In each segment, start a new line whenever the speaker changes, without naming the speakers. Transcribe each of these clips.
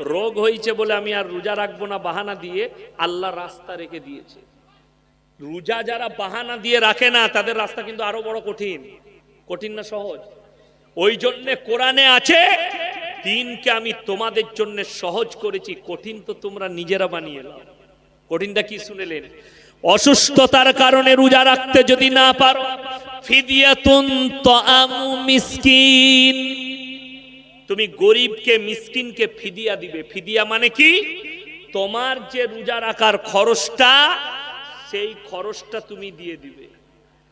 রোগ হয়েছে বলে আমি আর রোজা রাখব না, বাহানা দিয়ে আল্লাহ রাস্তা রেখে দিয়েছে। রোজা যারা বাহানা দিয়ে রাখে না, তাদের রাস্তা কিন্তু আরও বড় কঠিন। কঠিন না সহজ? ওই জন্যে কোরআনে আছে, দিনকে আমি তোমাদের জন্য সহজ করেছি, কঠিন তো তোমরা নিজেরা বানিয়ে নাও। কঠিনটা কি শুনেলেন? অসুস্থতার কারণে রোজা রাখতে যদি না পারো, ফিদিয়াতুন তাআমু মিসকিন তুমি গরিবকে, মিসকিনকে ফিদিয়া দিবে। ফিদিয়া মানে কি? তোমার যে রোজা রাখার খরচটা, সেই খরচটা তুমি দিয়ে দিবে।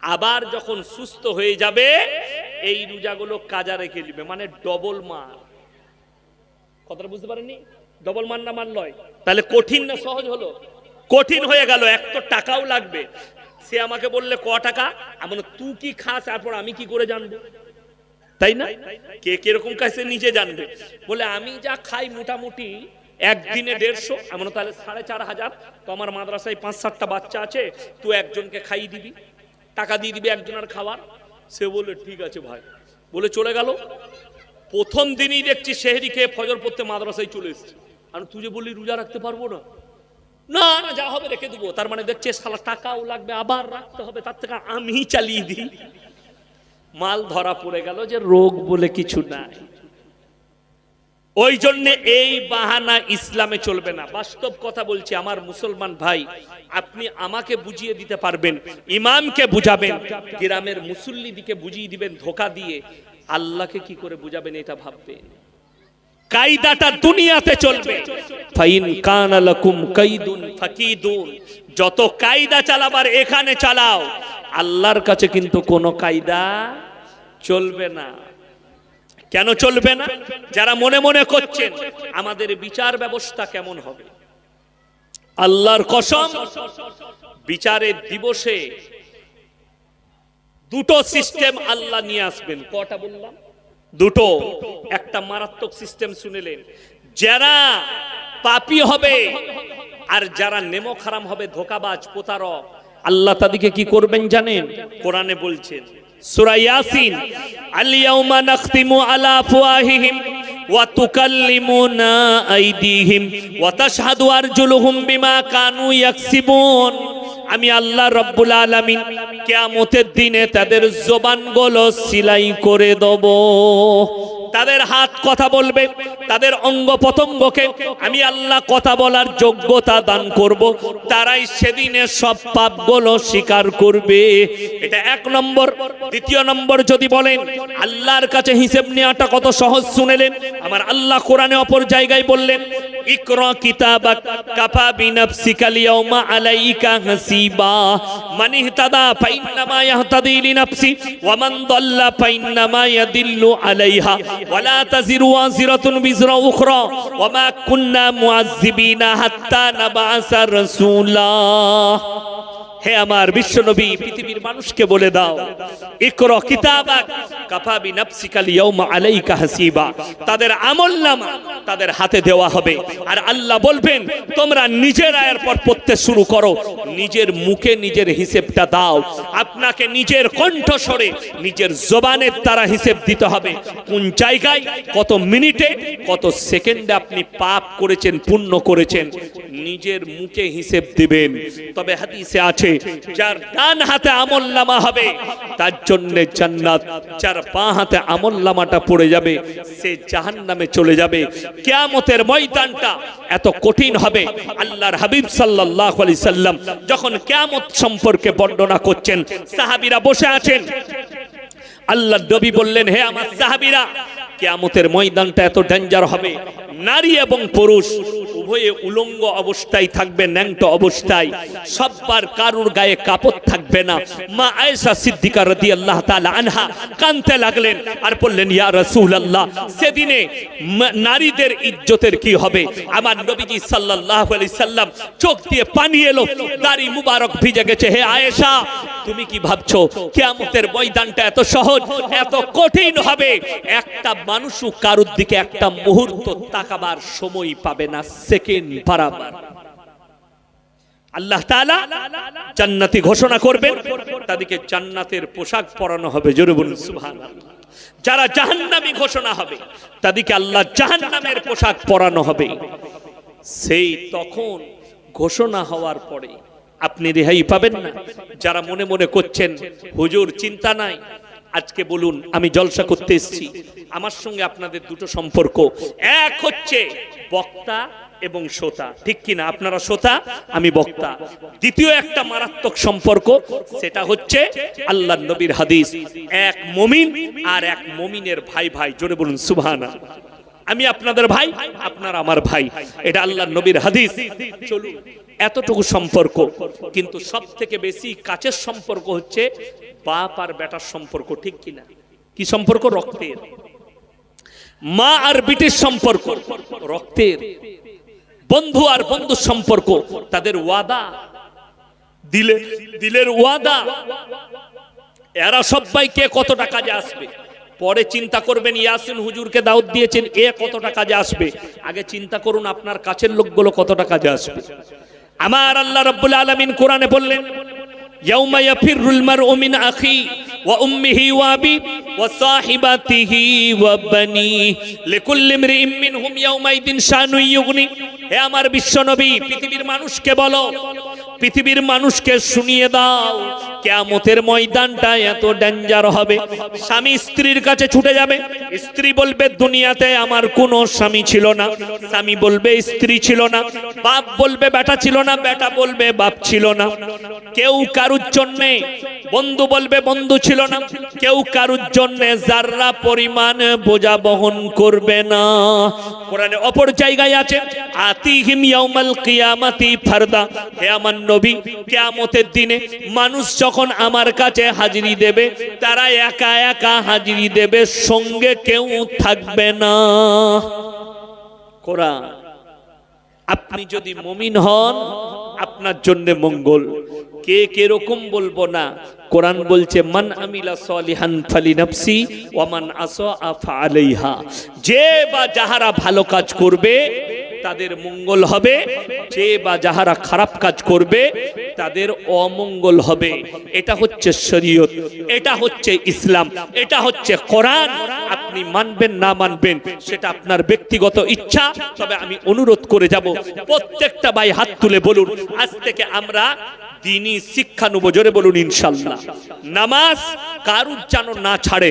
আবার যখন সুস্থ হয়ে যাবে, এই রোজাগুলো কাজা রেখে দিবে। মানে ডবল মার কথাটা বুঝতে পারেননি? ডবল মান না মান নয়? তাহলে কঠিন না সহজ হলো? কঠিন হয়ে গেল, এক তো টাকাও লাগবে। সে আমাকে বললে, ক টাকা? আমি তুই কি খাস? তারপর আমি কি করে জানব? তাই না? কে কীরকম কাছে নিজে জানবে। বলে, আমি যা খাই মোটামুটি একদিনে দেড়শো এমন তাহলে সাড়ে চার হাজার। তো আমার মাদ্রাসায় পাঁচ সাতটা বাচ্চা আছে, তুই একজনকে খাইয়ে দিবি, টাকা দিয়ে দিবি একজনের খাবার। সে বলে ঠিক আছে ভাই। বলে, চলে গেল। প্রথম দিনই দেখছি শেহরি খেয়ে ফজর পড়তে মাদ্রাসায় চলে এসেছে। আর তুই যে বললি, রোজা রাখতে পারব না? না না, যা হবে রেখে দেবো। তার মানে দেখছে সালা টাকাও লাগবে, আবার রাখতে হবে, তার থেকে আমি চালিয়ে দিই। মাল ধরা পড়ে গেল যে রোগ বলে কিছু নাই। ওই জন্য এই বাহানা ইসলামে চলবে না। বাস্তব কথা বলছি, আমার মুসলমান ভাই, আপনি আমাকে বুঝিয়ে দিতে পারবেন, ইমামকে বুঝাবেন, গ্রামের মুসল্লি দিকে বুঝিয়ে দিবেন, ধোকা দিয়ে আল্লাহকে কি করে বুঝাবেন এটা ভাববেন? কায়দাটা দুনিয়াতে চলবে। ফাইন কাইদুন যত কায়দা চালাবার এখানে চালাও, আল্লাহর কাছে কিন্তু কোনো কায়দা চলবে না। কেন চলবে না? যারা মনে মনে করছেন, আমাদের বিচার ব্যবস্থা কেমন হবে? আল্লাহর কসম, বিচারের দিবসে দুটো সিস্টেম আল্লাহ নিয়ে আসবেন। কটা বললাম? দুটো। একটা মারাত্মক সিস্টেম শুনেলেন। যারা পাপী হবে আর যারা নেমো খারাম হবে, ধোকাবাজ, প্রতারক, আল্লাহ তাদেরকে কি করবেন জানেন? কোরআনে বলছেন সূরা ইয়াসিন আল-ইয়াউমা নাখতিমু আলা আফওয়াহিহিম ওয়া তুকাল্লিমুনা আইদিহিম ওয়া তাশহাদু আরজুলুহুম বিমা কানু ইয়াকসিবুন। আমি আল্লাহ রব্বুল আলামিন কিয়ামতের দিনে তাদের জবানগুলো সিলাই করে দেব। তাদের হাত কথা বলবে, তাদের অঙ্গ প্রতঙ্গকে আমি আল্লাহ কথা বলার যোগ্যতা দান করব। তারাই সেদিনে সব পাপগুলো স্বীকার করবে। এটা এক নম্বর। দ্বিতীয় নম্বর যদি বলেন, আল্লাহর কাছে হিসেব নেওয়াটা কত সহজ শুনেলেন? আমার আল্লাহ কোরআনে অপর জায়গায় বললেন ইকরা কিতাবাক কাফা বিনাফসিকা লিয়াউমা আলাইকা হাসিবা। মান ইহতাদা ফাইন্নামা ইয়াহতাদি লিনাফসি ওয়া মান দাল্লা ফাইন্নামা ইয়াদিল্লু আলাইহা। ওয়ালা তাজিরু ওয়াজিরাতুন বিজরা উখরা ওয়া মা কুন্না মুআযযিবিনা হাত্তা হে আমার বিশ্বনবী, পৃথিবীর মানুষকে বলে দাও। ইকরা কিতাবাক কাফা বিনাফসিকা লিয়াউমা আলাইকা হাসিবা। তাদের আমলনামা তাদের হাতে দেওয়া হবে। আর আল্লাহ বলবেন, তোমরা নিজেরা এরপর পড়তে শুরু করো। নিজের মুখে নিজের হিসেবটা দাও। আপনাকে নিজের কণ্ঠস্বরে, নিজের জবানের দ্বারা হিসেব দিতে হবে। কোন জায়গায়, কত মিনিটে, কত সেকেন্ডে আপনি পাপ করেছেন, পুণ্য করেছেন, নিজের মুখে হিসেব দিবেন। তবে হাদিসে আছে যার ডান হাতে আমল নামা হবে, তার জন্য জান্নাত। যার বাঁ হাতে আমল নামাটা পড়ে যাবে, সে জাহান নামে চলে যাবে। কেয়ামতের ময়দানটা এত কঠিন হবে। আল্লাহর হাবিব সাল্লাল্লাহু আলাইহি সাল্লাম যখন কেয়ামত সম্পর্কে বর্ণনা করছেন, সাহাবীরা বসে আছেন। আল্লাহ নবী বললেন, হে আমার সাহাবীরা কেয়ামতের ময়দানটা এত ডেঞ্জার হবে। নারী এবং পুরুষ, উভয়ে উলঙ্গ অবস্থায় থাকবে, ন্যাংট অবস্থায়। সব্বার কারুর গায়ে কাপড় থাকবে না। মা আয়েশা সিদ্দিকা রাদিয়াল্লাহু তাআলা আনহা কানতে লাগলেন আর বললেন, ইয়া রাসূলুল্লাহ, সেদিনে নারীদের ইজ্জতের কি হবে? আমার নবীজি সাল্লাল্লাহু আলাইহি সাল্লাম চোখ দিয়ে পানি এলো, দাড়ি মুবারক ভিজে গেছে। হে আয়েশা, তুমি কি ভাবছ, কিয়ামতের ময়দানটা এত সহজ, এত কঠিন হবে? একটা মানুষও কারুর দিকে একটা মুহূর্ত তাকাবার সময় পাবে না, সেকেন্ড বারাবার আল্লাহ তাআলা জান্নাতি ঘোষণা করবেন, তাদেরকে জান্নাতের পোশাক পরানো হবে, জোরে বলুন, সুবহানাল্লাহ। যারা জাহান্নামী ঘোষণা হবে, তাদেরকে আল্লাহ জাহান্নামের পোশাক পরানো হবে। সেই তখন ঘোষণা হওয়ার পরে আপনি রেহাই পাবেন না। যারা মনে মনে করছেন, হুজুর, চিন্তা নাই আজকে বলুন, আমি জলসা করতে এসেছি। আমার সঙ্গে আপনাদের দুটো সম্পর্ক। এক হচ্ছে বক্তা এবং শ্রোতা। ঠিক কিনা? আপনারা শ্রোতা, আমি বক্তা। দ্বিতীয় একটা মারাত্মক সম্পর্ক, সেটা হচ্ছে আল্লাহ নবীর হাদিস। এক মমিন আর এক মমিনের ভাই ভাই জোরে বলুন সুবহানা আমি আপনাদের ভাই, আপনার আমার ভাই। এটা আল্লাহ নবীর হাদিস। চলুন, এতটুকু সম্পর্ক, কিন্তু সব থেকে বেশি কাছের সম্পর্ক হচ্ছে বাপ আর বেটার সম্পর্ক, ঠিক কিনা? কি সম্পর্ক? রক্তের। মা আর বিটির সম্পর্ক, রক্তের। বন্ধু আর বন্ধুর সম্পর্ক, তাদের ওয়াদা। দিলের দিলের ওয়াদা। এরা সবাই কে কতটা কাজে আসবে? পরে চিন্তা করবেন, ইয়াসিন হুজুরকে দাওয়াত দিয়েছেন, এ কতটা কাজে আসবে? আগে চিন্তা করুন, আপনার কাছের লোকগুলো কতটা কাজে আসবে। আমার আল্লাহ রাব্বুল আলামিন কোরআনে বললেন, ইয়াউমা ইয়াফিরুল মারউ মিন আখি ওয়া উম্মিহি ওয়া আবি ওয়া সাহিবাতিহি ওয়া বানি। লিকুল্লি ইমরিইম মিনহুম ইয়াউমাইদিন শানু ইউগনি। হে আমার বিশ্বনবী, পৃথিবীর মানুষকে বলো, পৃথিবীর মানুষকে শুনিয়ে দাও। কেয়ামতের ময়দানটা এত ডেঞ্জার হবে। স্বামী স্ত্রীর কাছে ছুটে যাবে। স্ত্রী বলবে, দুনিয়াতে আমার কোনো স্বামী ছিল না। স্বামী বলবে, স্ত্রী ছিল না। বাপ বলবে, বেটা ছিল না। বেটা বলবে, বাপ ছিল না। কেউ কারুর জন্যে বন্ধু বলবে, বন্ধু ছিল না। কেউ কারুর জন্যে যাররা পরিমাণ বোঝা বহন করবে না। কোরআনে অপর জায়গায় আছে, আতিহিম ইয়াউমাল কিয়ামাতি ফারদা। হে আমার নবী, কিয়ামতের দিনে মানুষ যখন আমার কাছে হাজিরি দেবে, তারা একা একা হাজিরি দেবে, সঙ্গে কেউ থাকবে না। কোরআন, আপনি যদি মমিন হন, আপনার জন্য মঙ্গল। কে কেরকম বলব না। কোরআন বলছে, মান আমিলা সলিহান ফালি নাফসি ওয়ামান আসা আফা আলাইহা। যে বা যাহারা ভালো কাজ করবে তাদের মঙ্গল হবে, যে বা যাহারা খারাপ কাজ করবে, তাদের অমঙ্গল হবে। এটা হচ্ছে শরীয়ত, এটা হচ্ছে ইসলাম, এটা হচ্ছে কোরআন। আপনি মানবেন না মানবেন, সেটা আপনার ব্যক্তিগত ইচ্ছা। তবে আমি অনুরোধ করে যাব, প্রত্যেকটা ভাই হাত তুলে বলুন, আজ থেকে আমরা দিনই শিক্ষা নেব জোরে বলুন ইনশাল্লাহ। নামাজ কারুর যেন না ছাড়ে।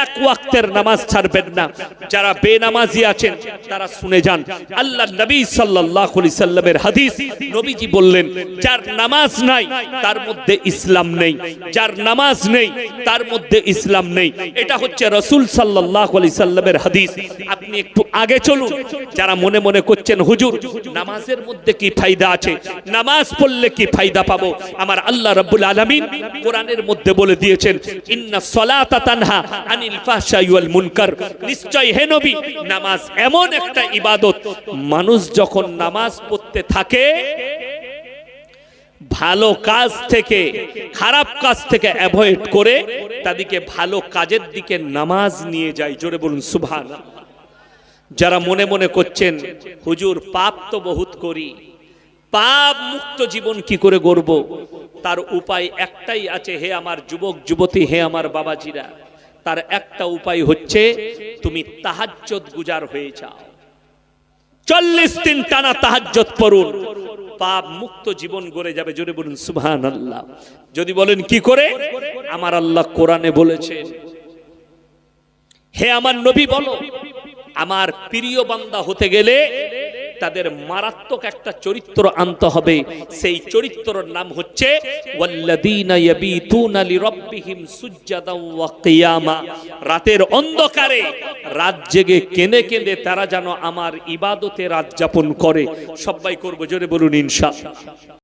এক ওয়াক্তের নামাজ ছাড়বেন না। যারা বেনামাজি আছেন, তারা শুনে যান। আল্লাহ নবী আলাইহি সাল্লামের হাদিস নবীজি বললেন, যার নামাজ নাই, তার মধ্যে ইসলাম নেই। যার নামাজ নেই, তার মধ্যে ইসলাম নেই। এটা হচ্ছে রাসূল সাল্লাল্লাহু আলাইহি সাল্লামের হাদিস। আপনি একটু আগে চলুন। যারা মনে মনে করছেন, হুজুর, নামাজের মধ্যে কি ফায়দা আছে? নামাজ পড়লে কি ফায়দা পাবো? আমার আল্লাহ রাব্বুল আলামিন কোরআনের মধ্যে বলে দিয়েছেন মানুষ যখন নামাজ পড়তে থাকে, ভালো কাজ থেকে, খারাপ কাজ থেকে অ্যাভয়েড করে, তাদেরকে ভালো কাজের দিকে নামাজ নিয়ে যায়। জোরে বলুন সুভান যারা মনে মনে করছেন, হুজুর, পাপ তো বহুত করি। পাপ মুক্ত জীবন কি করে গড়ব? তার উপায় একটাই আছে, হে আমার যুবক, যুবতী, হে আমার বাবাজিরা। তার একটা উপায় হচ্ছে, তুমি তাহাজ্জত গুজার হয়ে যাও। চল্লিশ দিন টানা তাহাজ্জত পড়ুন। পাপ মুক্ত জীবন গড়ে যাবে, জোরে বলুন সুবহান আল্লাহ যদি বলেন, কি করে? আমার আল্লাহ কোরআনে বলেছেন হে আমার নবী বলো, আমার প্রিয় বান্দা হতে গেলে তাদের মারাত্মক একটা চরিত্র আনতে হবে। সেই চরিত্রর নাম হচ্ছে রাতের অন্ধকারে রাত জেগে কেনে কেঁদে তারা যেন আমার ইবাদতে রাত যাপন করে। সবাই করব জোরে বলুন ইনশাআল্লাহ।